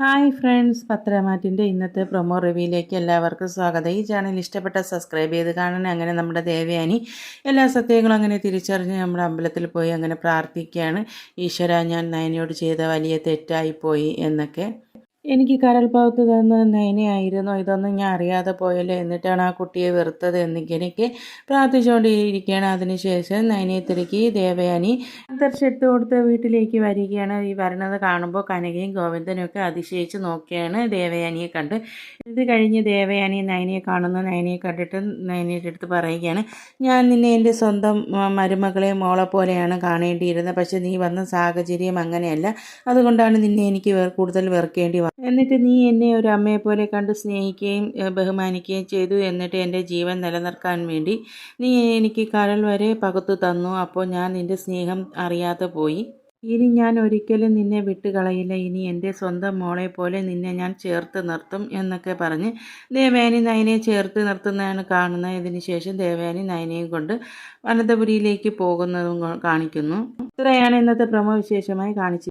Hi friends പത്രമാറ്റിന്റെ ഇന്നത്തെ promo റിവ്യൂയിലേക്ക് എല്ലാവർക്കും സ്വാഗതം. ഈ ചാനൽ ഇഷ്ടപ്പെട്ട സബ്സ്ക്രൈബ് ചെയ്ത് കാണണേ. അങ്ങനെ നമ്മുടെ ദേവയാനി എല്ലാ സത്യങ്ങളും അങ്ങനെ തിരിച്ചറിഞ്ഞ് നമ്മുടെ അമ്പലത്തിൽ പോയി അങ്ങനെ പ്രാർത്ഥിക്കുകയാണ്. ഈശ്വര ഞാൻ നയനയോട് ചെയ്ത വലിയ തെറ്റായിപ്പോയി എന്നൊക്കെ എനിക്ക് കരൽഭാഗത്ത് തന്ന നയനയായിരുന്നു ഇതൊന്നും ഞാൻ അറിയാതെ പോയല്ലോ. എന്നിട്ടാണ് ആ കുട്ടിയെ വെറുത്തത് എന്നിങ്ങനെയൊക്കെ പ്രാർത്ഥിച്ചുകൊണ്ടിരിക്കുകയാണ്. അതിനുശേഷം നയനയെ തിരക്കി ദേവയാനി അന്തർശത്ത് കൊടുത്ത് വീട്ടിലേക്ക് വരികയാണ്. ഈ വരണത് കാണുമ്പോൾ കനകയും ഗോവിന്ദനും ഒക്കെ അതിശയിച്ച് നോക്കിയാണ് ദേവയാനിയെ കണ്ട്. ഇത് കഴിഞ്ഞ് ദേവയാനി നയനയെ കാണുന്നു. നയനയെ കണ്ടിട്ട് നയനയുടെ അടുത്ത് പറയുകയാണ് ഞാൻ നിന്നെ എന്റെ സ്വന്തം മരുമകളെ മോളെ പോലെയാണ് കാണേണ്ടിയിരുന്നത്. പക്ഷേ നീ വന്ന സാഹചര്യം അങ്ങനെയല്ല. അതുകൊണ്ടാണ് നിന്നെ എനിക്ക് കൂടുതൽ വെറുക്കേണ്ടി എന്നിട്ട് നീ എന്നെ ഒരു അമ്മയെ പോലെ കണ്ട് സ്നേഹിക്കുകയും ബഹുമാനിക്കുകയും ചെയ്തു. എന്നിട്ട് എന്റെ ജീവൻ നിലനിർത്താൻ വേണ്ടി നീ എനിക്ക് കരൾ വരെ പകുത്തു തന്നു. അപ്പോൾ ഞാൻ നിന്റെ സ്നേഹം അറിയാതെ പോയി. ഇനി ഞാൻ ഒരിക്കലും നിന്നെ വിട്ടുകളയില്ല. ഇനി എന്റെ സ്വന്തം മോളെ പോലെ നിന്നെ ഞാൻ ചേർത്ത് നിർത്തും എന്നൊക്കെ പറഞ്ഞ് ദേവയാനി നയനയെ ചേർത്ത് നിർത്തുന്നതാണ് കാണുന്നത്. ഇതിന് ശേഷം ദേവയാനി നയനയും കൊണ്ട് അനന്തപുരിയിലേക്ക് പോകുന്നതും കാണിക്കുന്നു. ഇത്രയാണ് ഇന്നത്തെ പ്രമോ വിശേഷമായി കാണിച്ചത്